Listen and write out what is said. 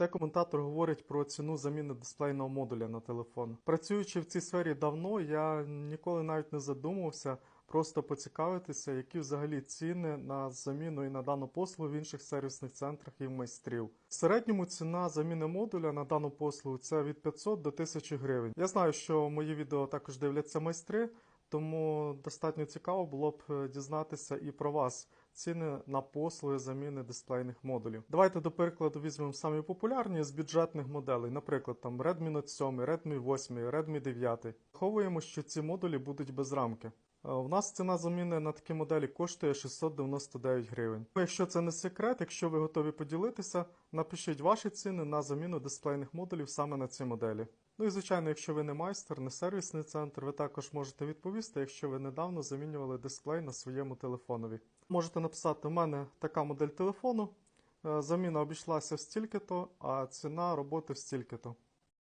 Цей коментатор говорить про ціну заміни дисплейного модуля на телефон. Працюючи в цій сфері давно, я ніколи навіть не задумувався просто поцікавитися, які взагалі ціни на заміну і на дану послугу в інших сервісних центрах і в майстрів. В середньому ціна заміни модуля на дану послугу це від 500 до 1000 гривень. Я знаю, що мої відео також дивляться майстри, тому достатньо цікаво було б е, дізнатися і про вас ціни на послуги заміни дисплейних модулів. Давайте до прикладу візьмемо самі популярні з бюджетних моделей, наприклад, там Redmi Note 7, Redmi 8, Redmi 9. Враховуємо, що ці модулі будуть без рамки. Е, У нас ціна заміни на такі моделі коштує 699 гривень. Ну, Якщо це не секрет, якщо ви готові поділитися, напишіть ваші ціни на заміну дисплейних модулів саме на ці моделі. Ну і звичайно, якщо ви не майстер, не сервісний центр, ви також можете відповісти, якщо ви недавно замінювали дисплей на своєму телефонові. Можете написати: у мене така модель телефону, е, заміна обійшлася стільки-то, а ціна роботи стільки-то.